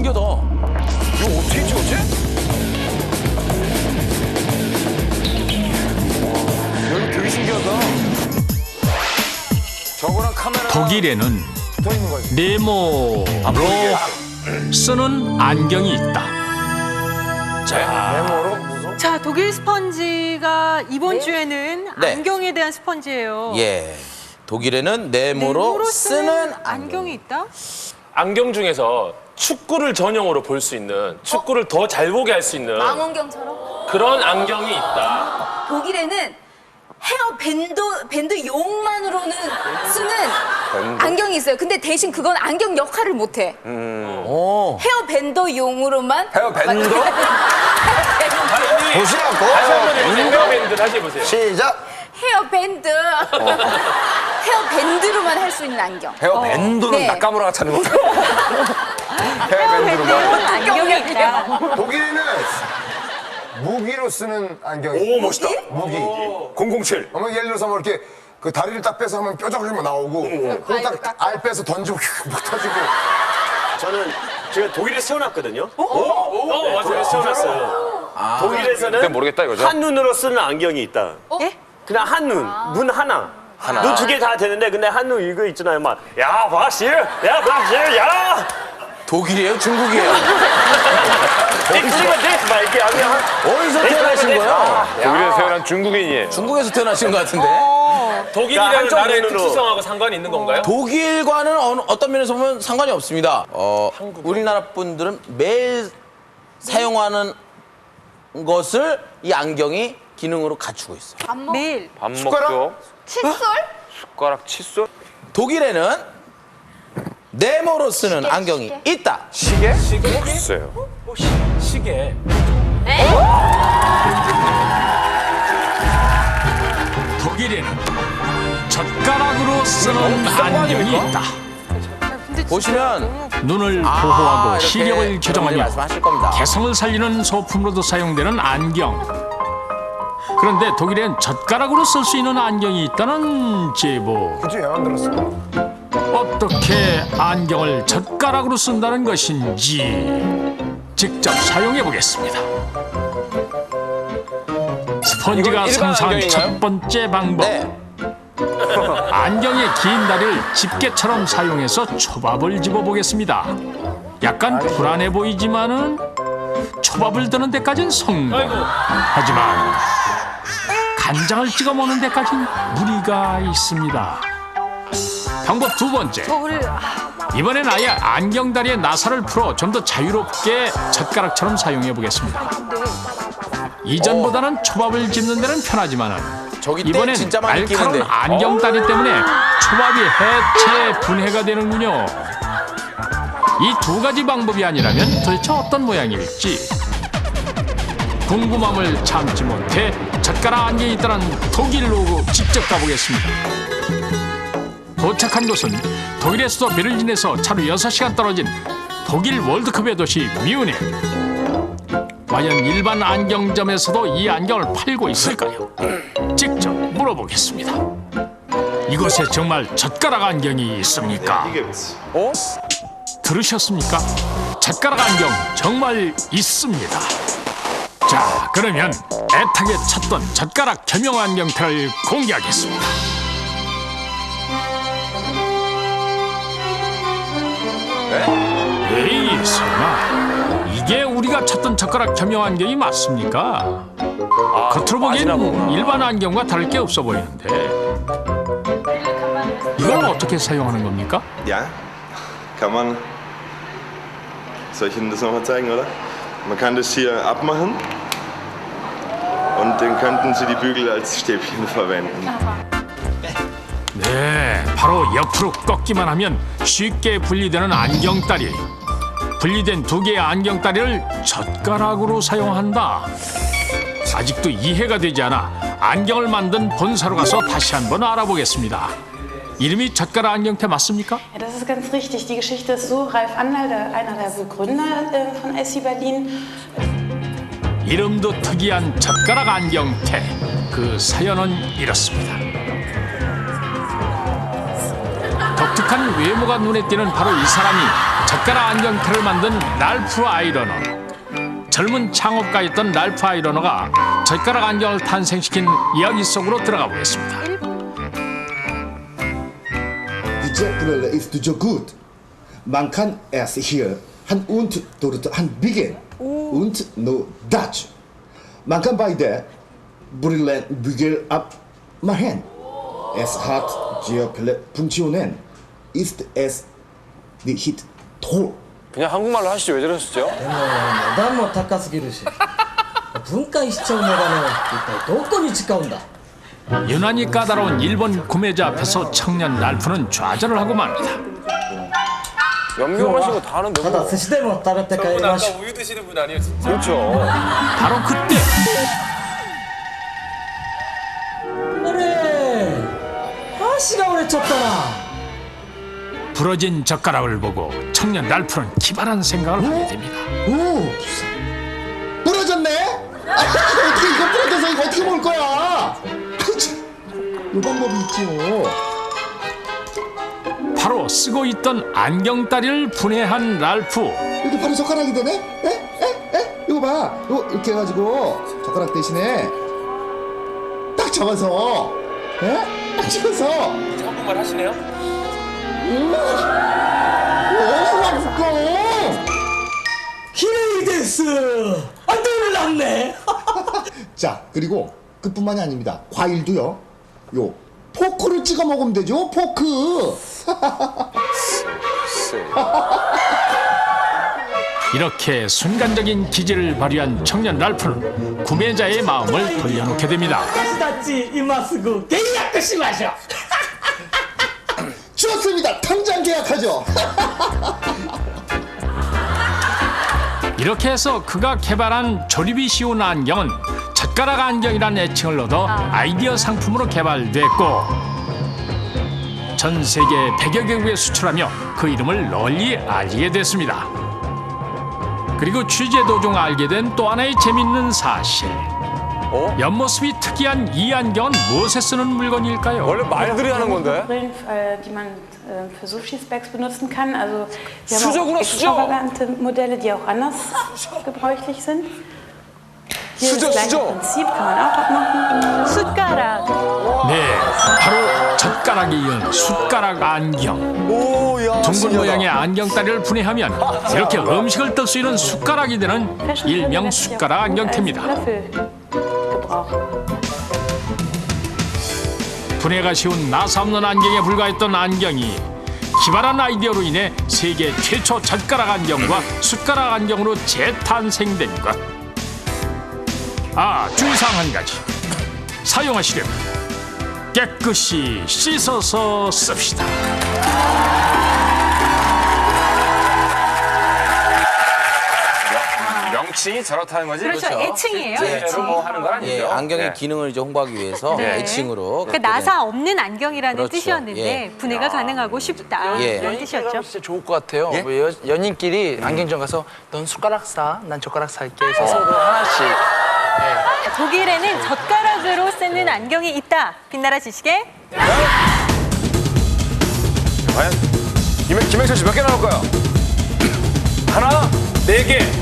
신기하다. 이거 어떻게 찍었지? 여기 되게 신기하다. 저거랑 카메라 독일에는 붙어 있는 거지. 네모로 쓰는 안경이 있다. 메모로 무슨? 자, 독일 스펀지가 이번 주에는 네. 안경에 대한 스펀지예요. 예. 독일에는 네모로, 네모로 쓰는 안경이 있다? 안경 중에서 축구를 전용으로 볼 수 있는 축구를 더 잘 보게 할 수 있는 망원경처럼? 그런 안경이 있다. 독일에는 헤어 밴드 밴드 용만으로는 쓰는 안경이 있어요. 근데 대신 그건 안경 역할을 못 해. 오. 헤어 밴드 용으로만 헤어 밴드? 보시라고. 다시 한번 해보세요. 헤어밴드 다시 해보세요. 시작. 헤어 밴드 헤어 밴드로만 할 수 있는 안경. 헤어 밴드는 네. 낙가무라 같이 하는 거죠? 헤어 밴드로만. 안경이 있다. 독일에는 무기로 쓰는 안경이. 오 멋있다. 무기. 007. 어머 예를 들어서 뭐 이렇게 그 다리를 딱 빼서 하면 뾰족하게 뭐 나오고, 그걸 딱알 빼서 던지고 막 터지고. 저는 제가 독일에서 태어났거든요. 어, 맞아요. 태어났어요. 독일에서는 모르겠다 이거죠? 한 눈으로 쓰는 안경이 있다. 예? 그냥 한 눈, 눈 하나. 눈 두 개 다 되는데 근데 한눈 이거 있잖아요. 막 야, 바시, 야, 바시, 야. 독일이에요? 중국이에요? 엑스리가 돼. 막 이렇게 하면 어디서 태어나신 거예요? 독일에서 태어난 중국인이에요. 중국에서 태어나신 것 같은데. 독일이라는 한쪽 나라의 눈으로. 특수성하고 상관이 있는 건가요? 독일과는 어느, 어떤 면에서 보면 상관이 없습니다. 어, 우리나라 분들은 매일 사용하는 것을 이 안경이 기능으로 갖추고 있어요. 매일. 밥 먹죠. 칫솔? 숟가락 칫솔. 독일에는 네모로 쓰는 안경이 있다. 시계? 시계? 글쎄요. 어, 시, 시계. 독일에는 젓가락으로 쓰는 안경이 있다. 보시면 눈을 아, 보호하고 시력을 교정하며 말씀하실 겁니다. 개성을 살리는 소품으로도 사용되는 안경. 그런데 독일엔 젓가락으로 쓸 수 있는 안경이 있다는 제보. 굳이 왜 만들었어? 어떻게 안경을 젓가락으로 쓴다는 것인지 직접 사용해 보겠습니다. 스펀지가 상상한? 첫 번째 방법. 네. 안경의 긴 다리를 집게처럼 사용해서 초밥을 집어 보겠습니다. 약간 불안해 보이지만은 초밥을 드는 데까진 성공. 하지만 간장을 찍어 먹는 데까진 무리가 있습니다. 방법 두 번째. 저거를 아, 이번엔 아예 안경다리의 나사를 풀어 좀 더 자유롭게 젓가락처럼 사용해 보겠습니다. 이전보다는 초밥을 집는 데는 편하지만은 저기 때 이번엔 진짜 많이 날카로운 끼는데. 안경다리 때문에 초밥이 해체 분해가 되는군요. 이 두 가지 방법이 아니라면 도대체 어떤 모양일지 궁금함을 참지 못해 젓가락 안경이 있다는 독일로 직접 가보겠습니다. 도착한 곳은 독일에서도 베를린에서 차로 6시간 떨어진 독일 월드컵의 도시 뮤넨. 과연 일반 안경점에서도 이 안경을 팔고 있을까요? 직접 물어보겠습니다. 이곳에 정말 젓가락 안경이 있습니까? 어? 들으셨습니까? 젓가락 안경 정말 있습니다. 자, 그러면 애타게 찾던 젓가락 겸용 안경테를 공개하겠습니다. 에이, 설마 이게 우리가 찾던 젓가락 겸용 안경이 맞습니까? 겉으로 보기엔 일반 안경과 다를 게 없어 보이는데 이건 어떻게 사용하는 겁니까? Kann man. Soll ich Ihnen das nochmal zeigen, oder? Man kann das hier abmachen und dann könnten Sie die Bügel als Stäbchen verwenden. 네, 바로 옆으로 꺾기만 하면 쉽게 분리되는 안경다리. 분리된 두 개의 안경다리를 젓가락으로 사용한다. 아직도 이해가 되지 않아 안경을 만든 본사로 가서 다시 한번 알아보겠습니다. 이름이 젓가락 안경테 맞습니까? Ja, das ist ganz richtig. Die Geschichte ist so, Ralf Anhalter, einer der Begründer äh, von IC Berlin, 이름도 특이한 젓가락 안경테. 그 사연은 이렇습니다. 독특한 외모가 눈에 띄는 바로 이 사람이 젓가락 안경테를 만든 랄프 아이러너. 젊은 창업가였던 랄프 아이러너가 젓가락 안경을 탄생시킨 이야기 속으로 들어가 보겠습니다. So gut. Man kann es hier Hand und dort anbiegen und nur Deutsch. Man kann beide Brillenbügel abmachen. Es hat Geople-Funktionen. Ist es nicht toll? 그냥 한국말로 하시죠. 왜 저러시죠? 내가 뭐 닦아쓰기를 시. 분가 시청해가는 도권이 지까운다. 유난히 까다로운 일본 구매자 앞에서 청년 날프는 좌절을 하고 맙니다. 연명하신 거 다 하는데 ただ 뭐. 寿司でも食べて帰りましょう 우유 드시는 분 아니에요, 진짜? 그렇죠. 바로 그때 あれ足が折れちゃったな 부러진 젓가락을 보고 청년 랄프는 기발한 생각을 하게 됩니다. 오! 부러졌네? 아, 어떻게 이거 부러져서 이거 어떻게 먹을 거야? 이 방법이 있지요. 바로 쓰고 있던 안경다리를 분해한 랄프. 이게 바로 젓가락이 되네? 에? 에? 에? 이거 봐. 이거 이렇게 해가지고 젓가락 대신에 딱 잡아서 에? 딱 집어서 한국말 하시네요? 어디가 두꺼워? 히레이데스! 아, 놀랐네! 자, 그리고 그뿐만이 아닙니다. 과일도요. 요 포크를 찍어 먹으면 되죠. 포크. 이렇게 순간적인 기질을 발휘한 청년 랄프는 구매자의 마음을 돌려놓게 됩니다. 私たち今すぐ契約しましょう 좋습니다. 당장 계약하죠. 이렇게 해서 그가 개발한 조립이 쉬운 안경은 젓가락 안경이라는 애칭을 얻어 아이디어 상품으로 개발됐고 전 세계 100여 개국에 수출하며 그 이름을 널리 알리게 됐습니다. 그리고 취재 도중 알게 된 또 하나의 재밌는 사실. 옆모습이 특이한 이 안경은 무엇에 쓰는 물건일까요? 원래 말들이 하는 건데. Brillen, äh, die man äh, für Sushi-Specs benutzen kann. Also wir Sujo, haben auch Sujo. extravagante Modelle, die auch anders gebräuchlich sind. Hier Sujo, das gleiche Sujo. Prinzip kann man auch abmachen. 숟가락. 네, 바로 젓가락에 이은 숟가락 안경. 오, 야. 둥근 모양의 안경다리를 분해하면 이렇게 음식을 뜰 수 있는 숟가락이 되는 일명 숟가락 안경테입니다. Gebrauchen. 분해가 쉬운 나사 없는 안경에 불과했던 안경이 기발한 아이디어로 인해 세계 최초 젓가락 안경과 숟가락 안경으로 재탄생된 것. 아, 주의사항 한 가지. 사용하시려면 깨끗이 씻어서 씁시다. 명칭이 저렇다는 거지? 그렇죠. 애칭이에요. 애칭. 애칭으로 뭐 하는 건 아니죠. 예, 안경의 네. 기능을 이제 홍보하기 위해서 네. 애칭으로 그러니까 된- 나사 없는 안경이라는 그렇죠. 뜻이었는데 예. 분해가 가능하고 쉽다 예. 이런 뜻이었죠. 진짜 좋을 것 같아요. 뭐 여- 연인끼리 안경점 가서 넌 숟가락 사, 난 젓가락 살게 해서 서로 하나씩. 독일에는 젓가락으로 쓰는 안경이 있다. 빛나라 지식의 과연 김, 김행철 씨 몇 개 나올까요? 하나, 네 개.